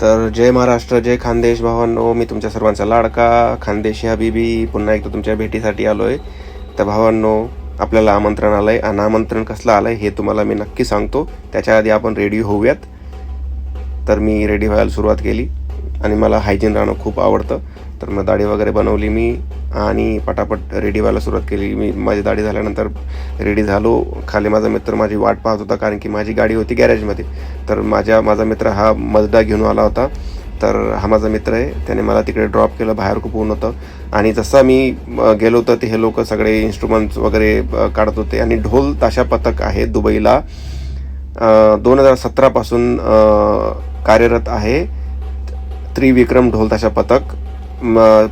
तर जय महाराष्ट्र जय खानदेश भावांनो. हो, मी तुमच्या सर्वांचा लाडका खानदेशिया बीबी पुन्हा एकदा तुमच्या भेटीसाठी आलो आहे तर भावांनो आपल्याला आमंत्रण आलं आहे आणि आमंत्रण कसलं आलं आहे हे तुम्हाला मी नक्की सांगतो. त्याच्या आधी आपण रेडी होऊयात. तर मी रेडी व्हायला सुरुवात केली. आणि मला हायजीन राहणं खूप आवडतं. तर मग दाढी वगैरे बनवली मी आणि पटापट रेडी व्हायला सुरुवात केली. मी माझी दाढी झाल्यानंतर रेडी झालो. खाली माझा मित्र माझी वाट पाहत होता कारण की माझी गाडी होती गॅरेजमध्ये तर माझ्या माझा मित्र हा मजदा घेऊन आला होता. तर हा माझा मित्र आहे. त्याने मला तिकडे ड्रॉप केलं. बाहेर खूप ऊन होतं. आणि जसं मी गेलो होतं ते हे लोक सगळे इन्स्ट्रुमेंट्स वगैरे काढत होते. आणि ढोल ताशा पथक आहे दुबईला. दोन हजार सतरापासून कार्यरत आहे. त्रिविक्रम ढोलताशा पथक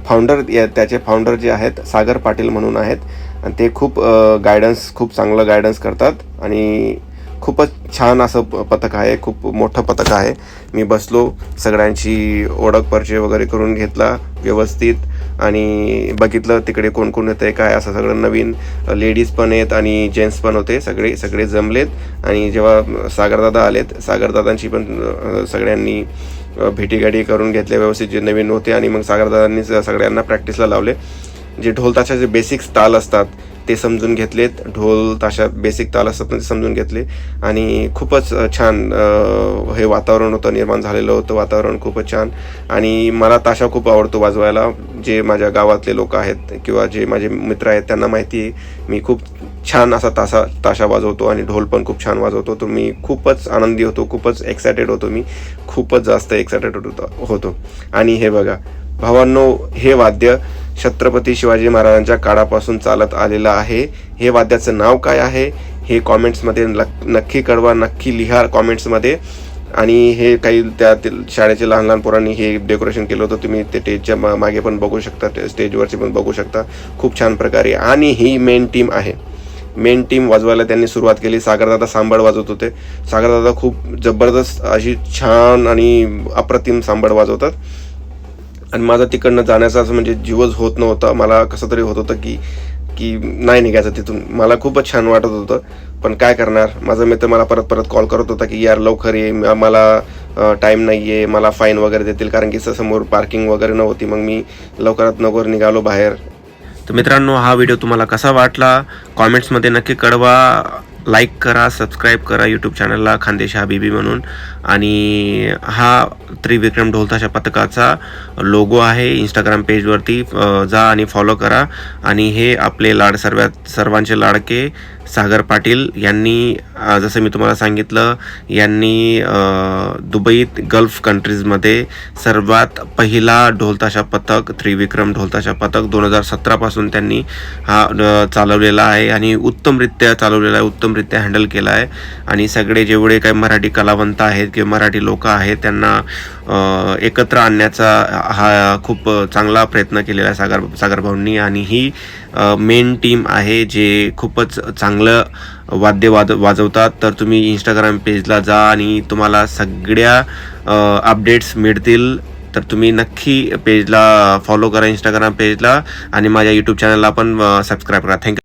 फाउंडर त्याचे फाउंडर जे आहेत सागर पाटील म्हणून आहेत. आणि ते खूप गायडन्स खूप चांगलं गायडन्स करतात. आणि खूपच छान असं प- पथक आहे. खूप मोठं पथक आहे. मी बसलो सगळ्यांची ओळख परिचय वगैरे करून घेतला व्यवस्थित. आणि बघितलं तिकडे कोण कोण येतं काय असं सगळं नवीन. लेडीज पण आहेत आणि जेंट्स पण होते सगळे सगळे जमलेत. आणि जेव्हा सागरदादा आलेत सागरदादांची पण सगळ्यांनी भेटीगाडी भेटीगाठी करून घेतल्या व्यवस्थित जे नवीन होते आणि मग सागरदादांनी सगळ्यांना प्रॅक्टिसला लावले. जे ढोलताशाचे बेसिक्स बेसिक ताल असतात ते समजून घेतलेत. ढोल ताशा बेसिक ताल असतात ना ते समजून घेतले. आणि खूपच छान हे वातावरण होतं निर्माण झालेलं होतं वातावरण खूपच छान. आणि मला ताशा खूप आवडतो वाजवायला. जे माझ्या गावातले लोक आहेत किंवा जे माझे मित्र आहेत त्यांना माहिती आहे मी खूप छान असा तासा ताशा वाजवतो आणि ढोल पण खूप छान वाजवतो. तर मी खूपच आनंदी होतो खूपच एक्सायटेड होतो मी. खूपच जास्त एक्सायटेड होतो. होतो. आणि हे बघा भावांनो हे वाद्य छत्रपती शिवाजी महाराजांच्या काळापासून चालत आलेलं आहे. हे वाद्याचं नाव काय आहे? हे कॉमेंट्समध्ये नक्की कळवा नक्की लिहा कॉमेंट्समध्ये. आणि हे काही त्या शाळेचे लहान लहान पोरांनी हे डेकोरेशन केलं होतं. तुम्ही ते स्टेजच्या मा- मागे पण बघू शकता ते स्टेजवरचे पण बघू शकता. खूप छान प्रकारे. आणि ही मेन टीम आहे. मेन टीम वाजवायला त्यांनी सुरुवात केली. सागरदादा सांबळ वाजवत होते. सागरदादा खूप जबरदस्त अशी छान आणि अप्रतिम सांबळ वाजवतात. आणि माझा तिकडनं जाण्याचा असं म्हणजे जीवच होत नव्हता. मला कसं तरी होत होतं की की नाही निघायचं तिथून. मला खूपच छान वाटत होतं. पण काय करणार? माझा मित्र मला परत परत कॉल करत होता की यार लवकर ये. मला टाईम नाही आहे मला फाईन वगैरे देतील. कारण की समोर पार्किंग वगैरे नव्हती. मग मी लवकरात लवकर निघालो बाहेर. तर मित्रांनो हा व्हिडिओ तुम्हाला कसा वाटला? कॉमेंट्समध्ये नक्की कळवा. लाईक करा सबस्क्राईब करा यूट्यूब चॅनलला खानदेश बीबी म्हणून. आणि हा त्रिविक्रम ढोलताशा पथकाचा लोगो आहे इंस्टाग्राम पेजवरती जा आणि फॉलो करा. आणि हे आपले लाड सर्वात सर्वांचे लाडके सागर पाटील यांनी जसं मी तुम्हाला सांगितलं यांनी दुबईत गल्फ कंट्रीजमध्ये सर्वात पहिला ढोलताशा पथक त्रिविक्रम ढोलताशा पथक दोन हजार सतरापासून त्यांनी हा चालवलेला आहे आणि उत्तमरित्या चालवलेला आहे उत्तमरित्या हँडल केला आहे. आणि सगळे जेवढे काही मराठी कलावंत आहेत किंवा मराठी लोक आहेत त्यांना एकत्र आणण्याचा हा खूप चांगला प्रयत्न केलेला आहे सागर सागर भाऊंनी आणि ही मेन टीम आहे जे खूपच चांगलं वाद्य वाद वाजवतात तर तुम्ही इंस्टाग्राम पेजला जा आणि तुम्हाला सगळ्या अपडेट्स मिळतील. तर तुम्ही नक्की पेजला फॉलो करा इंस्टाग्राम पेजला आणि माझ्या यूट्यूब चॅनलला पण सबस्क्राईब करा. थँक्यू